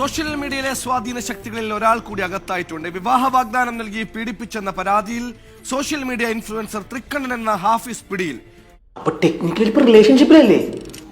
Social മീഡിയയിലെ സ്വാധീന ശക്തികളിൽ ഒരാൾ കൂടി അകത്തായിട്ടുണ്ട്. വിവാഹ വാഗ്ദാനം നൽകി പീഡിപ്പിച്ചെന്ന പരാതിയിൽ സോഷ്യൽ മീഡിയ ഇൻഫ്ലുവൻസർ തൃക്കണ്ണൻ എന്ന ഹാഫിസ് പിടിയിൽ. അപ്പൊ ടെക്നിക്കലി ഇപ്പൊ റിലേഷൻഷിപ്പിലല്ലേ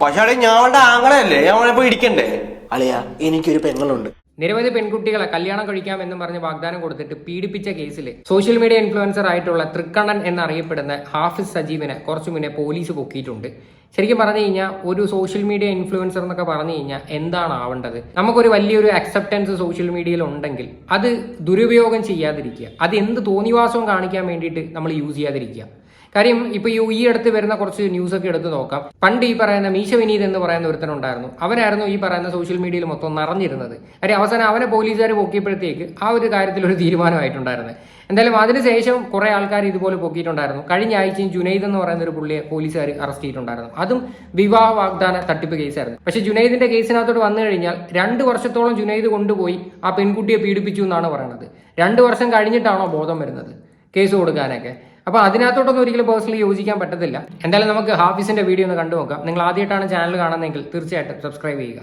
പക്ഷെ അവിടെ ഞാൻ അവളുടെ ആങ്ങളല്ലേ ഞാൻ അവളെ പോയി ഇടിക്കണ്ടേ? അളിയ എനിക്കൊരു പെങ്ങളുണ്ട്. നിരവധി പെൺകുട്ടികളെ കല്യാണം കഴിക്കാം കഴിക്കാമെന്നും പറഞ്ഞ് വാഗ്ദാനം കൊടുത്തിട്ട് പീഡിപ്പിച്ച കേസിൽ സോഷ്യൽ മീഡിയ ഇൻഫ്ലുവൻസർ ആയിട്ടുള്ള തൃക്കണ്ണൻ എന്നറിയപ്പെടുന്ന ഹാഫിസ് സജീവിനെ കുറച്ചു മുന്നേ പോലീസ് പൊക്കിയിട്ടുണ്ട്. ശരിക്കും പറഞ്ഞു കഴിഞ്ഞാൽ ഒരു സോഷ്യൽ മീഡിയ ഇൻഫ്ലുവൻസർ എന്നൊക്കെ പറഞ്ഞു കഴിഞ്ഞാൽ എന്താണ് ആവേണ്ടത്? നമുക്കൊരു വലിയൊരു അക്സെപ്റ്റൻസ് സോഷ്യൽ മീഡിയയിൽ ഉണ്ടെങ്കിൽ അത് ദുരുപയോഗം ചെയ്യാതിരിക്കുക. അത് എന്ത് തോന്നിവാസവും കാണിക്കാൻ വേണ്ടിയിട്ട് നമ്മൾ യൂസ് ചെയ്യാതിരിക്കുക. കാര്യം ഇപ്പൊ ഈ അടുത്ത് വരുന്ന കുറച്ച് ന്യൂസ് ഒക്കെ എടുത്ത് നോക്കാം. പണ്ട് ഈ പറയുന്ന മീശ വിനീത് എന്ന് പറയുന്ന ഒരുത്തനുണ്ടായിരുന്നു. അവനായിരുന്നു ഈ പറയുന്ന സോഷ്യൽ മീഡിയയിൽ മൊത്തം നിറഞ്ഞിരുന്നത്. കാര്യം അവസാനം അവനെ പോലീസുകാർ പൊക്കിയപ്പോഴത്തേക്ക് ആ ഒരു കാര്യത്തിൽ ഒരു തീരുമാനമായിട്ടുണ്ടായിരുന്നത് എന്തായാലും അതിനുശേഷം കുറെ ആൾക്കാർ ഇതുപോലെ പൊക്കിയിട്ടുണ്ടായിരുന്നു. കഴിഞ്ഞ ആഴ്ചയും ജുനൈദ് എന്ന് പറയുന്ന ഒരു പുള്ളിയെ പോലീസുകാർ അറസ്റ്റ് ചെയ്തിട്ടുണ്ടായിരുന്നു. അതും വിവാഹ വാഗ്ദാന തട്ടിപ്പ് കേസായിരുന്നു. പക്ഷെ ജുനൈദിന്റെ കേസിനകത്തോട്ട് വന്നു കഴിഞ്ഞാൽ രണ്ട് വർഷത്തോളം ജുനൈദ് കൊണ്ടുപോയി ആ പെൺകുട്ടിയെ പീഡിപ്പിച്ചു എന്നാണ് പറയുന്നത്. രണ്ട് വർഷം കഴിഞ്ഞിട്ടാണോ ബോധം വരുന്നത്? കേസ് കൊടുക്കാനൊക്കെ. അപ്പൊ അതിനകത്തോട്ടൊന്നും ഒരിക്കലും പേഴ്സണലി യോജിക്കാൻ പറ്റത്തില്ല. എന്തായാലും നമുക്ക് ഹാഫീസിന്റെ വീഡിയോ ഒന്ന് കണ്ടു നോക്കാം. നിങ്ങൾ ആദ്യമായിട്ടാണ് ചാനൽ കാണുന്നതെങ്കിൽ തീർച്ചയായിട്ടും സബ്സ്ക്രൈബ് ചെയ്യുക.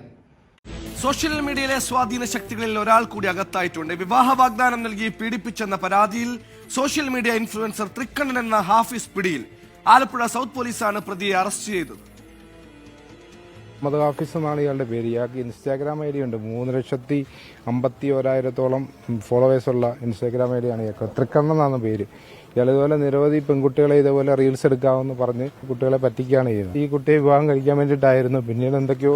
സോഷ്യൽ മീഡിയയിലെ സ്വാധീന ശക്തികളിൽ ഒരാൾ കൂടി അകത്തായിട്ടുണ്ട്. വിവാഹ വാഗ്ദാനം നൽകി പീഡിപ്പിച്ചെന്ന പരാതിയിൽ സോഷ്യൽ മീഡിയ ഇൻഫ്ലുവൻസർ തൃക്കണ്ണൻ എന്ന ഹാഫിസ് പിടിയിൽ. ആലപ്പുഴ സൗത്ത് പോലീസാണ് പ്രതിയെ അറസ്റ്റ് ചെയ്തത്. മുഹമ്മദ് ഹാഫിസ് എന്നാണ് ഇയാളുടെ പേര്. ഇയാൾക്ക് ഇൻസ്റ്റാഗ്രാം ഐ ഡി ഉണ്ട്. മൂന്ന് ലക്ഷത്തി അമ്പത്തി ഒരായിരത്തോളം ഫോളോവേഴ്സുള്ള ഇൻസ്റ്റാഗ്രാം ഐ ഡിയാണ് ഇയാൾക്ക്. തൃക്കണ്ണൻ എന്നാണ് പേര്. ഇയാൾ ഇതുപോലെ നിരവധി പെൺകുട്ടികളെ ഇതേപോലെ റീൽസ് എടുക്കാമെന്ന് പറഞ്ഞ് കുട്ടികളെ പറ്റിക്കുകയാണ് ചെയ്യുന്നത്. ഈ കുട്ടിയെ വിവാഹം കഴിക്കാൻ വേണ്ടിയിട്ടായിരുന്നു. പിന്നീട് എന്തൊക്കെയോ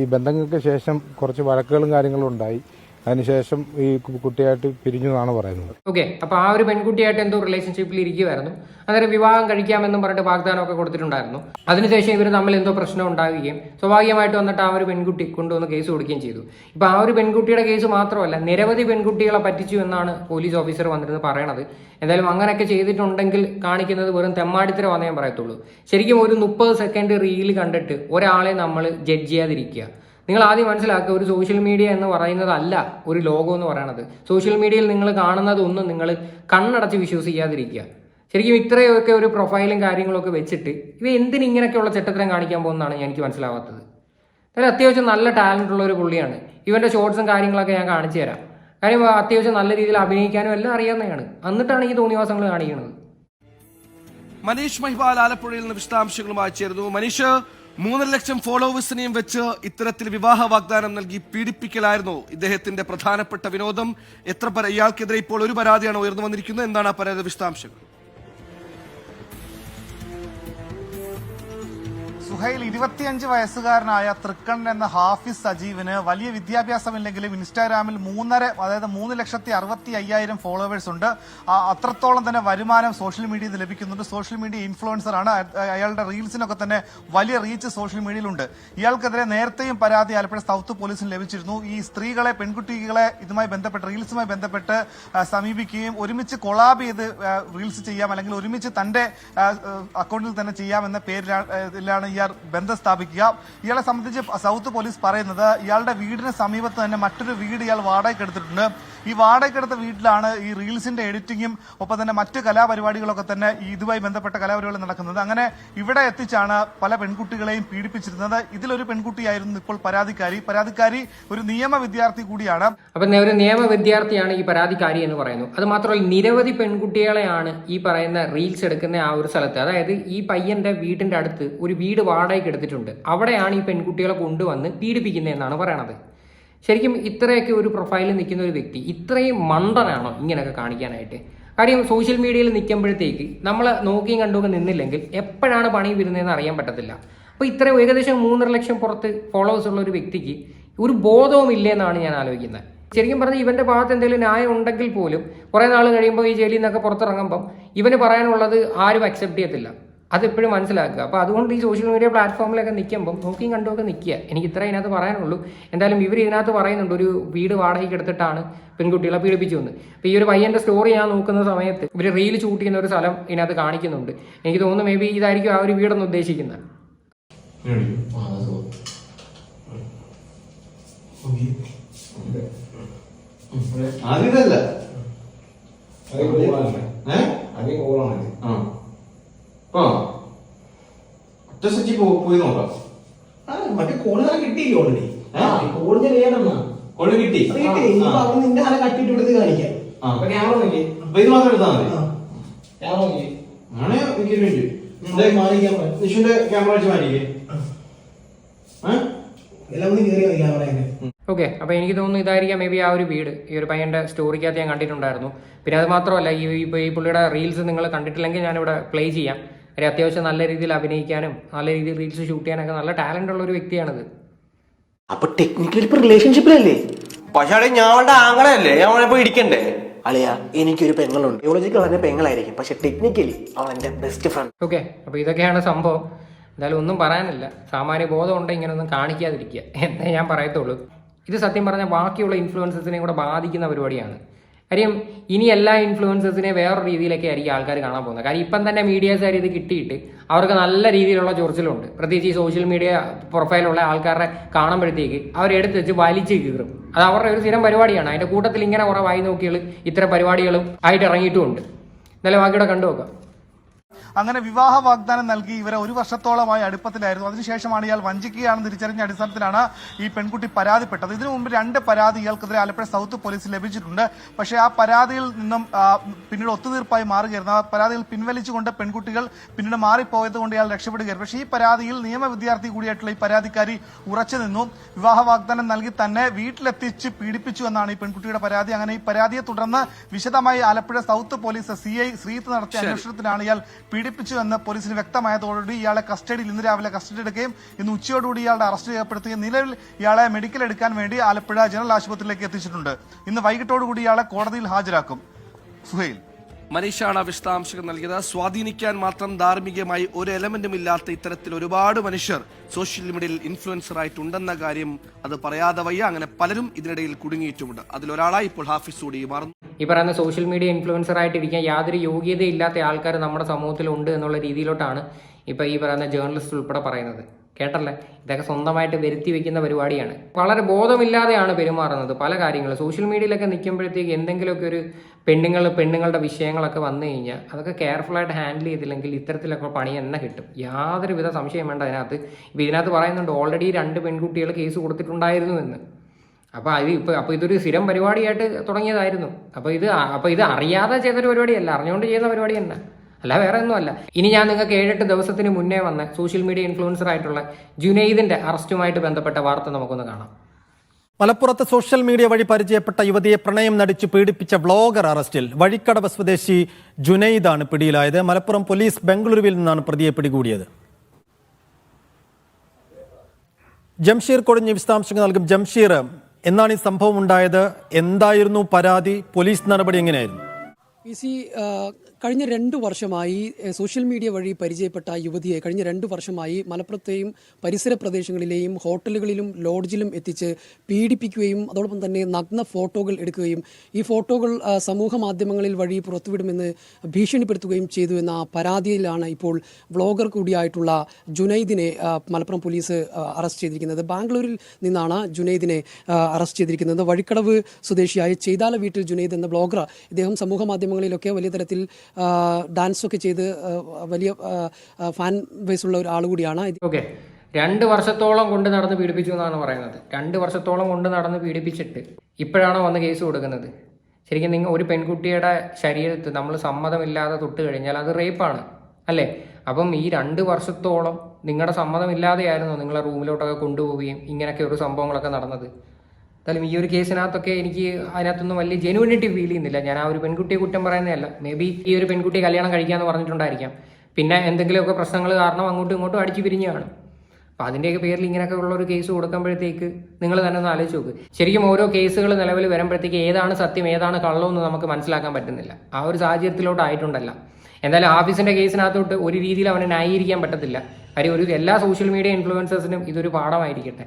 ഈ ബന്ധങ്ങൾക്ക് ശേഷം കുറച്ച് വഴക്കുകളും കാര്യങ്ങളും ഉണ്ടായി. അതിനുശേഷം ഈ കുട്ടിയായിട്ട് പിരിഞ്ഞു എന്നാണ് പറയുന്നത്. ഓക്കെ അപ്പൊ ആ ഒരു പെൺകുട്ടിയായിട്ട് എന്തോ റിലേഷൻഷിപ്പിൽ ഇരിക്കുമായിരുന്നു അന്നേരം വിവാഹം കഴിക്കാമെന്നും പറഞ്ഞിട്ട് വാഗ്ദാനമൊക്കെ കൊടുത്തിട്ടുണ്ടായിരുന്നു. അതിനുശേഷം ഇവർ തമ്മിൽ എന്തോ പ്രശ്നം ഉണ്ടാവുകയും സ്വാഭാവികമായിട്ട് വന്നിട്ട് ആ ഒരു പെൺകുട്ടി കൊണ്ടുവന്ന് കേസ് കൊടുക്കുകയും ചെയ്തു. ഇപ്പൊ ആ ഒരു പെൺകുട്ടിയുടെ കേസ് മാത്രമല്ല നിരവധി പെൺകുട്ടികളെ പറ്റിച്ചു എന്നാണ് പോലീസ് ഓഫീസർ വന്നിരുന്നത് പറയണത്. എന്തായാലും അങ്ങനെയൊക്കെ ചെയ്തിട്ടുണ്ടെങ്കിൽ കാണിക്കുന്നത് വെറും തെമ്മാടിത്തരമാണെന്ന് ഞാൻ പറയത്തുള്ളൂ. ശരിക്കും ഒരു മുപ്പത് സെക്കൻഡ് റീൽ കണ്ടിട്ട് ഒരാളെ നമ്മൾ ജഡ്ജ് ചെയ്യാതിരിക്കുക. നിങ്ങൾ ആദ്യം മനസ്സിലാക്കുക ഒരു സോഷ്യൽ മീഡിയ എന്ന് പറയുന്നതല്ല ഒരു ലോകം എന്ന് പറയുന്നത് സോഷ്യൽ മീഡിയയിൽ നിങ്ങൾ കാണുന്നതൊന്നും നിങ്ങൾ കണ്ണടച്ച് വിശ്വസിക്കാതിരിക്കുക. ശരിക്കും ഇത്രയൊക്കെ ഒരു പ്രൊഫൈലും കാര്യങ്ങളൊക്കെ വെച്ചിട്ട് ഇവ എന്തിന് ഇങ്ങനെയൊക്കെയുള്ള ചെറ്റത്തരം കാണിക്കാൻ പോകുന്നതാണ് എനിക്ക് മനസ്സിലാവാത്തത്. അതായത് അത്യാവശ്യം നല്ല ടാലന്റ് ഉള്ള ഒരു പുള്ളിയാണ്. ഇവന്റെ ഷോർട്സും കാര്യങ്ങളൊക്കെ ഞാൻ കാണിച്ചു തരാം. കാര്യം അത്യാവശ്യം നല്ല രീതിയിൽ അഭിനയിക്കാനും എല്ലാം അറിയാവുന്നതാണ്. എന്നിട്ടാണ് ഈ തോന്നിവാസങ്ങൾ കാണിക്കുന്നത്. മനീഷ് മഹിബാൽ ആലപ്പുഴയിൽ നിന്ന് വിശദാംശങ്ങളുമായി ചേരുന്നു. മനീഷ് മൂന്നര ലക്ഷം ഫോളോവേഴ്സിനെയും വെച്ച് ഇത്തരത്തിൽ വിവാഹ വാഗ്ദാനം നൽകി പീഡിപ്പിക്കലായിരുന്നു ഇദ്ദേഹത്തിന്റെ പ്രധാനപ്പെട്ട വിനോദം. എത്ര ഇയാൾക്കെതിരെ ഇപ്പോൾ ഒരു പരാതിയാണ് ഉയർന്നു വന്നിരിക്കുന്നത്? എന്താണ് ആ പരാതി വിശദാംശങ്ങൾ? സുഹൈൽ ഇരുപത്തിയഞ്ച് വയസ്സുകാരനായ തൃക്കണ്ണൻ എന്ന ഹാഫിസ് സജീവിന് വലിയ വിദ്യാഭ്യാസമില്ലെങ്കിലും ഇൻസ്റ്റാഗ്രാമിൽ മൂന്നര അതായത് മൂന്ന് ലക്ഷത്തി അറുപത്തി അയ്യായിരം ഫോളോവേഴ്സ് ഉണ്ട്. അത്രത്തോളം തന്നെ വരുമാനം സോഷ്യൽ മീഡിയയിൽ നിന്ന് ലഭിക്കുന്നുണ്ട്. സോഷ്യൽ മീഡിയ ഇൻഫ്ലുവൻസർ ആണ്. അയാളുടെ റീൽസിനൊക്കെ തന്നെ വലിയ റീച്ച് സോഷ്യൽ മീഡിയയിലുണ്ട്. ഇയാൾക്കെതിരെ നേരത്തെയും പരാതി ആലപ്പുഴ സൗത്ത് പോലീസിന് ലഭിച്ചിരുന്നു. ഈ സ്ത്രീകളെ പെൺകുട്ടികളെ ഇതുമായി ബന്ധപ്പെട്ട് റീൽസുമായി ബന്ധപ്പെട്ട് സമീപിക്കുകയും ഒരുമിച്ച് കൊളാബ് ചെയ്ത് റീൽസ് ചെയ്യാം അല്ലെങ്കിൽ ഒരുമിച്ച് തന്റെ അക്കൗണ്ടിൽ തന്നെ ചെയ്യാമെന്ന പേരിലാണ് ഇയാൾ ബന്ധം സ്ഥാപിക്കുക. ഇയാളെ സംബന്ധിച്ച് സൗത്ത് പോലീസ് പറയുന്നത് ഇയാളുടെ വീടിന് സമീപത്ത് തന്നെ മറ്റൊരു വീട് ഇയാൾ വാടകയ്ക്ക് എടുത്തിട്ടുണ്ട്. ഈ വാടകയ്ക്കെടുത്ത വീട്ടിലാണ് ഈ റീൽസിന്റെ എഡിറ്റിങ്ങും ഒപ്പം തന്നെ മറ്റ് കലാപരിപാടികളൊക്കെ തന്നെ ഇതുമായി ബന്ധപ്പെട്ട കലാപരിപാടികൾ നടക്കുന്നത്. അങ്ങനെ ഇവിടെ എത്തിച്ചാണ് പല പെൺകുട്ടികളെയും പീഡിപ്പിച്ചിരുന്നത്. ഇതിലൊരു പെൺകുട്ടിയായിരുന്നു ഇപ്പോൾ പരാതിക്കാരി. പരാതിക്കാരി ഒരു നിയമ വിദ്യാർത്ഥി കൂടിയാണ്. അപ്പം ഒരു നിയമ വിദ്യാർത്ഥിയാണ് ഈ പരാതിക്കാരി എന്ന് പറയുന്നു. അത് മാത്രമല്ല നിരവധി പെൺകുട്ടികളെയാണ് ഈ പറയുന്ന റീൽസ് എടുക്കുന്ന ആ ഒരു സ്ഥലത്ത്. അതായത് ഈ പയ്യന്റെ വീടിന്റെ അടുത്ത് ഒരു വീട് വാടകയ്ക്ക് എടുത്തിട്ടുണ്ട്. അവിടെയാണ് ഈ പെൺകുട്ടികളെ കൊണ്ടുവന്ന് പീഡിപ്പിക്കുന്നതെന്നാണ് പറയണത്. ശരിക്കും ഇത്രയൊക്കെ ഒരു പ്രൊഫൈലിൽ നിൽക്കുന്ന ഒരു വ്യക്തി ഇത്രയും മണ്ടനാണോ ഇങ്ങനെയൊക്കെ കാണിക്കാനായിട്ട്? കാര്യം സോഷ്യൽ മീഡിയയിൽ നിൽക്കുമ്പോഴത്തേക്ക് നമ്മൾ നോക്കിയും കണ്ടുമൊക്കെ നിന്നില്ലെങ്കിൽ എപ്പോഴാണ് പണി വരുന്നതെന്ന് അറിയാൻ പറ്റത്തില്ല. അപ്പോൾ ഇത്രയും ഏകദേശം മൂന്നര ലക്ഷം പുറത്ത് ഫോളോവേഴ്സ് ഉള്ള ഒരു വ്യക്തിക്ക് ഒരു ബോധവും ഇല്ലെന്നാണ് ഞാൻ ആലോചിക്കുന്നത്. ശരിക്കും പറഞ്ഞാൽ ഇവന്റെ ഭാഗത്ത് എന്തെങ്കിലും ന്യായം ഉണ്ടെങ്കിൽ പോലും കുറേ നാൾ കഴിയുമ്പോൾ ഈ ജയിലിൽ നിന്നൊക്കെ പുറത്തിറങ്ങുമ്പം ഇവന് പറയാനുള്ളത് ആരും അക്സെപ്റ്റ് ചെയ്യത്തില്ല. അതെപ്പോഴും മനസ്സിലാക്കുക അപ്പോൾ അതുകൊണ്ട് ഈ സോഷ്യൽ മീഡിയ പ്ലാറ്റ്ഫോമിലൊക്കെ നിൽക്കുമ്പം നോക്കിയും കണ്ടുമൊക്കെ നിൽക്കുക എനിക്ക് ഇത്ര ഇതിനകത്ത് പറയാനുള്ളൂ എന്തായാലും ഇവർ ഇതിനകത്ത് പറയുന്നുണ്ട് ഒരു വീട് വാടകയ്ക്ക് എടുത്തിട്ടാണ് പെൺകുട്ടികളെ പീഡിപ്പിച്ചു എന്ന് അപ്പോൾ ഈ ഒരു പയ്യന്റെ സ്റ്റോറി ഞാൻ നോക്കുന്ന സമയത്ത് ഇവർ റീൽ ഷൂട്ട് ചെയ്യുന്ന ഒരു സ്ഥലം ഇതിനകത്ത് കാണിക്കുന്നുണ്ട് എനിക്ക് തോന്നുന്നു മേ ബി ഇതായിരിക്കും ആ ഒരു വീടെന്ന് ഉദ്ദേശിക്കുന്നത് അതിതല്ല ആ ഒറ്റ സച്ചി പോയി നോക്കാം. മറ്റേ കോളുകാരെ കിട്ടിയില്ല ഓൾറെഡി കിട്ടി. നിന്റെ ആളെ കട്ടിട്ട് എടുത്ത് കാണിക്കാം. ആ. അപ്പൊ ക്യാമറ നോക്കി അപ്പൊ ഇത് മാത്രം എടുത്താൽ മതി. ക്യാമറ നോക്കി ആണേ എനിക്ക് വേണ്ടി ക്യാമറ നിഷുന്റെ ക്യാമറ വെച്ച് മാറ്റിക്കേ. എല്ലാം കൂടി കയറി മതി ക്യാമറയൊക്കെ ഓക്കെ അപ്പോൾ എനിക്ക് തോന്നുന്നു ഇതായിരിക്കാം മേ ബി ആ ഒരു വീട്. ഈ ഒരു പയ്യന്റെ സ്റ്റോറിക്കകത്ത് ഞാൻ കണ്ടിട്ടുണ്ടായിരുന്നു. പിന്നെ അത് മാത്രമല്ല ഈ ഇപ്പോൾ ഈ പുള്ളിയുടെ റീൽസ് നിങ്ങൾ കണ്ടിട്ടില്ലെങ്കിൽ ഞാനിവിടെ പ്ലേ ചെയ്യാം. ഒരു അത്യാവശ്യം നല്ല രീതിയിൽ അഭിനയിക്കാനും നല്ല രീതിയിൽ റീൽസ് ഷൂട്ട് ചെയ്യാനൊക്കെ നല്ല ടാലന്റ് ഉള്ള ഒരു വ്യക്തിയാണിത്. അപ്പൊ ടെക്നിക്കലി ഇപ്പൊ റിലേഷൻഷിപ്പിലല്ലേ പക്ഷേ ഞങ്ങളുടെ ഞാൻ അവളുടെ ആങ്ങളല്ലേ ഞാൻ അവളെ പോയി ഇടിക്കണ്ടേ? അളിയ എനിക്കൊരു പെങ്ങളുണ്ട്. ബയോളജിക്കൽ പെങ്ങളായിരിക്കും. പക്ഷെ ടെക്നിക്കലി അവൻ ബെസ്റ്റ് ഫ്രണ്ട് ഓക്കെ അപ്പോൾ ഇതൊക്കെയാണ് സംഭവം. എന്തായാലും ഒന്നും പറയാനില്ല. സാമാന്യ ബോധമുണ്ട് ഇങ്ങനൊന്നും കാണിക്കാതിരിക്കുക. എന്നേ ഞാൻ പറയത്തുള്ളൂ. ഇത് സത്യം പറഞ്ഞാൽ ബാക്കിയുള്ള ഇൻഫ്ലുവൻസസിനെയും കൂടെ ബാധിക്കുന്ന പരിപാടിയാണ്. കാര്യം ഇനി എല്ലാ ഇൻഫ്ലുവൻസേഴ്സിനെ വേറെ രീതിയിലൊക്കെ ആയിരിക്കും ആൾക്കാർ കാണാൻ പോകുന്നത്. കാര്യം ഇപ്പം തന്നെ മീഡിയാസുകാർ ഇത് കിട്ടിയിട്ട് അവർക്ക് നല്ല രീതിയിലുള്ള ചൊറിച്ചിലുണ്ട്. പ്രത്യേകിച്ച് ഈ സോഷ്യൽ മീഡിയ പ്രൊഫൈലുള്ള ആൾക്കാരെ കാണുമ്പോഴത്തേക്ക് അവരെടുത്ത് വെച്ച് വലിച്ചു കീറും. അത് അവരുടെ ഒരു സ്ഥിരം പരിപാടിയാണ്. അതിന്റെ കൂട്ടത്തിൽ ഇങ്ങനെ കുറേ വായി നോക്കികൾ ഇത്തരം പരിപാടികളും ആയിട്ട് ഇറങ്ങിയിട്ടുമുണ്ട്. നല്ല ബാക്കിയുടെ കണ്ടു നോക്കാം. അങ്ങനെ വിവാഹ വാഗ്ദാനം നൽകി ഇവരെ ഒരു വർഷത്തോളമായി അടുപ്പത്തിലായിരുന്നു. അതിനുശേഷമാണ് ഇയാൾ വഞ്ചിക്കുകയാണെന്ന് തിരിച്ചറിഞ്ഞ അടിസ്ഥാനത്തിലാണ് ഈ പെൺകുട്ടി പരാതിപ്പെട്ടത്. ഇതിനു മുമ്പ് രണ്ട് പരാതി ഇയാൾക്കെതിരെ ആലപ്പുഴ സൗത്ത് പോലീസ് ലഭിച്ചിട്ടുണ്ട്. പക്ഷേ ആ പരാതിയിൽ നിന്നും പിന്നീട് ഒത്തുതീർപ്പായി മാറുകയായിരുന്നു. ആ പരാതിയിൽ പിൻവലിച്ചുകൊണ്ട് പെൺകുട്ടികൾ പിന്നീട് മാറിപ്പോയത് കൊണ്ട് ഇയാൾ രക്ഷപ്പെടുകയായിരുന്നു. പക്ഷേ ഈ പരാതിയിൽ നിയമ വിദ്യാർത്ഥി കൂടിയായിട്ടുള്ള ഈ പരാതിക്കാരി ഉറച്ചു നിന്നു. വിവാഹ വാഗ്ദാനം നൽകി തന്നെ വീട്ടിലെത്തിച്ച് പീഡിപ്പിച്ചു എന്നാണ് ഈ പെൺകുട്ടിയുടെ പരാതി. അങ്ങനെ ഈ പരാതിയെ തുടർന്ന് വിശദമായി Alappuzha south police C I Sreeth നടത്തിയ അന്വേഷണത്തിലാണ് ഇയാൾ പീഡിപ്പിച്ചു എന്ന് പോലീസിന് വ്യക്തമായതോടുകൂടി ഇയാളെ കസ്റ്റഡിയിൽ ഇന്ന് രാവിലെ കസ്റ്റഡി എടുക്കുകയും ഇന്ന് ഉച്ചയോടുകൂടി ഇയാളുടെ അറസ്റ്റ് രേഖപ്പെടുത്തുകയും നിലവിൽ ഇയാളെ മെഡിക്കൽ എടുക്കാൻ വേണ്ടി ആലപ്പുഴ ജനറൽ ആശുപത്രിയിലേക്ക് എത്തിച്ചിട്ടുണ്ട്. ഇന്ന് വൈകിട്ടോടുകൂടി ഇയാളെ കോടതിയിൽ ഹാജരാക്കും. സുഹൈൽ. മനീഷാണ് വിശദാംശങ്ങൾ നൽകിയത്. സ്വാധീനിക്കാൻ മാത്രം ധാർമ്മികമായി ഒരു എലമെന്റും ഇല്ലാത്ത ഇത്തരത്തിൽ ഒരുപാട് മനുഷ്യർ സോഷ്യൽ മീഡിയയിൽ ഇൻഫ്ലുവൻസർ ആയിട്ടുണ്ടെന്ന കാര്യം അത് പറയാതെ വയ്യ. അങ്ങനെ പലരും ഇതിനിടയിൽ കുടുങ്ങിയിട്ടുമുണ്ട്. അതിലൊരാളായി ഇപ്പോൾ ഹാഫിസ് കൂടി മാറുന്നു. ഈ പറയുന്ന സോഷ്യൽ മീഡിയ ഇൻഫ്ലുവൻസർ ആയിട്ടിരിക്കാൻ യാതൊരു യോഗ്യതയില്ലാത്ത ആൾക്കാർ നമ്മുടെ സമൂഹത്തിലുണ്ട് എന്നുള്ള രീതിയിലോട്ടാണ് ഇപ്പോൾ ഈ പറയുന്ന ജേർണലിസ്റ്റ് ഉൾപ്പെടെ പറയുന്നത്. കേട്ടല്ലേ? ഇതൊക്കെ സ്വന്തമായിട്ട് വരുത്തി വെക്കുന്ന പരിപാടിയാണ്. വളരെ ബോധമില്ലാതെയാണ് പെരുമാറുന്നത് പല കാര്യങ്ങളും സോഷ്യൽ മീഡിയയിലൊക്കെ നിൽക്കുമ്പോഴത്തേക്ക് എന്തെങ്കിലുമൊക്കെ ഒരു പെണ്ണുങ്ങൾ പെണ്ണുങ്ങളുടെ വിഷയങ്ങളൊക്കെ വന്നു കഴിഞ്ഞാൽ അതൊക്കെ കെയർഫുള്ളായിട്ട് ഹാൻഡിൽ ചെയ്തില്ലെങ്കിൽ ഇത്തരത്തിലൊക്കെ പണി തന്നെ കിട്ടും. യാതൊരുവിധ സംശയം വേണ്ട അതിനകത്ത്. ഇപ്പം ഇതിനകത്ത് പറയുന്നുണ്ട് ഓൾറെഡി രണ്ട് പെൺകുട്ടികൾ കേസ് കൊടുത്തിട്ടുണ്ടായിരുന്നു എന്ന്. അപ്പോൾ അത് ഇപ്പോൾ അപ്പോൾ ഇതൊരു സ്ഥിരം പരിപാടിയായിട്ട് തുടങ്ങിയതായിരുന്നു. അപ്പോൾ ഇത് അപ്പോൾ ഇത് അറിയാതെ ചെയ്തൊരു പരിപാടിയല്ല അറിഞ്ഞുകൊണ്ട് ചെയ്യുന്ന പരിപാടി തന്നെ. അല്ല വേറെ ഒന്നുമല്ല. ഇനി ഞാൻ നിങ്ങൾക്ക് ഏഴെട്ട് ദിവസത്തിന് മുന്നേ വന്ന സോഷ്യൽ മീഡിയ ഇൻഫ്ലുവൻസർ ആയിട്ടുള്ള ജുനൈദിന്റെ അറസ്റ്റുമായിട്ട് ബന്ധപ്പെട്ട വാർത്ത നമുക്കൊന്ന് കാണാം. മലപ്പുറത്ത് സോഷ്യൽ മീഡിയ വഴി പരിചയപ്പെട്ട യുവതിയെ പ്രണയം നടിച്ച് പീഡിപ്പിച്ച വ്ളോഗർ അറസ്റ്റിൽ വഴിക്കടവ് സ്വദേശി ജുനൈദാണ് പിടിയിലായത്. മലപ്പുറം പോലീസ് ബംഗളൂരുവിൽ നിന്നാണ് പ്രതിയെ പിടികൂടിയത്. ജംഷീർ കൊടിഞ്ഞ് വിശദാംശങ്ങൾ നൽകും. ജംഷീർ എന്നാണ് ഈ സംഭവം ഉണ്ടായത്? എന്തായിരുന്നു പരാതി? പോലീസ് നടപടി എങ്ങനെയായിരുന്നു? പി സി കഴിഞ്ഞ രണ്ട് വർഷമായി സോഷ്യൽ മീഡിയ വഴി പരിചയപ്പെട്ട യുവതിയെ കഴിഞ്ഞ രണ്ട് വർഷമായി മലപ്പുറത്തെയും പരിസര പ്രദേശങ്ങളിലെയും ഹോട്ടലുകളിലും ലോഡ്ജിലും എത്തിച്ച് പീഡിപ്പിക്കുകയും അതോടൊപ്പം തന്നെ നഗ്ന ഫോട്ടോകൾ എടുക്കുകയും ഈ ഫോട്ടോകൾ സമൂഹ മാധ്യമങ്ങളിൽ വഴി പുറത്തുവിടുമെന്ന് ഭീഷണിപ്പെടുത്തുകയും ചെയ്തു എന്ന പരാതിയിലാണ് ഇപ്പോൾ വ്ളോഗർ കൂടിയായിട്ടുള്ള ജുനൈദിനെ മലപ്പുറം പോലീസ് അറസ്റ്റ് ചെയ്തിരിക്കുന്നത്. ബാംഗ്ലൂരിൽ നിന്നാണ് ജുനൈദിനെ അറസ്റ്റ് ചെയ്തിരിക്കുന്നത്. വഴിക്കടവ് സ്വദേശിയായ ചെയ്താല വീട്ടിൽ ജുനൈദ് എന്ന ബ്ലോഗർ ഇദ്ദേഹം സമൂഹ മാധ്യമങ്ങളിലൊക്കെ വലിയ തരത്തിൽ ഡാൻസൊക്കെ ചെയ്ത് വലിയ ഫാൻ ബേസ് ഉള്ള ഒരു കൂടിയാണ്. ഇത് ഓക്കെ. രണ്ട് വർഷത്തോളം കൊണ്ട് നടന്ന് പീഡിപ്പിച്ചു എന്നാണ് പറയുന്നത്. രണ്ട് വർഷത്തോളം കൊണ്ട് നടന്ന് പീഡിപ്പിച്ചിട്ട് ഇപ്പോഴാണോ വന്ന് കേസ് കൊടുക്കുന്നത്? ശരിക്കും നിങ്ങൾ ഒരു പെൺകുട്ടിയുടെ ശരീരത്ത് നമ്മൾ സമ്മതമില്ലാതെ തൊട്ട് കഴിഞ്ഞാൽ അത് റേപ്പാണ് അല്ലേ? അപ്പം ഈ രണ്ട് വർഷത്തോളം നിങ്ങളുടെ സമ്മതമില്ലാതെയായിരുന്നു നിങ്ങളെ റൂമിലോട്ടൊക്കെ കൊണ്ടുപോവുകയും ഇങ്ങനെയൊക്കെ ഒരു സംഭവങ്ങളൊക്കെ നടന്നത്? എന്തായാലും ഈ ഒരു കേസിനകത്തൊക്കെ എനിക്ക് അതിനകത്തൊന്നും വലിയ ജെനുവിനിറ്റി ഫീൽ ചെയ്യുന്നില്ല. ഞാൻ ആ ഒരു പെൺകുട്ടിയെ കുറ്റം പറയുന്നതല്ല. മേ ബി ഈ ഒരു പെൺകുട്ടിയെ കല്യാണം കഴിക്കാമെന്ന് പറഞ്ഞിട്ടുണ്ടായിരിക്കാം. പിന്നെ എന്തെങ്കിലുമൊക്കെ പ്രശ്നങ്ങൾ കാരണം അങ്ങോട്ടും ഇങ്ങോട്ടും അടിച്ചു പിരിഞ്ഞു കാണും അപ്പം അതിന്റെയൊക്കെ പേരിൽ ഇങ്ങനെയൊക്കെ ഉള്ള ഒരു കേസ് കൊടുക്കുമ്പോഴത്തേക്ക് നിങ്ങൾ തന്നെ ഒന്ന് ആലോചിച്ച് നോക്ക്. ശരിക്കും ഓരോ കേസുകൾ നിലവിൽ വരുമ്പോഴത്തേക്ക് ഏതാണ് സത്യം ഏതാണ് കള്ളം എന്ന് നമുക്ക് മനസ്സിലാക്കാൻ പറ്റുന്നില്ല. ആ ഒരു സാഹചര്യത്തിലോട്ടായിട്ടുണ്ടല്ല എന്തായാലും ആഫീസിന്റെ കേസിനകത്തോട്ട് ഒരു രീതിയിൽ അവനെ ന്യായീകരിക്കാൻ പറ്റത്തില്ല. കാര്യം ഒരു എല്ലാ സോഷ്യൽ മീഡിയ ഇൻഫ്ലുവൻസേഴ്സിനും ഇതൊരു പാഠമായിരിക്കട്ടെ.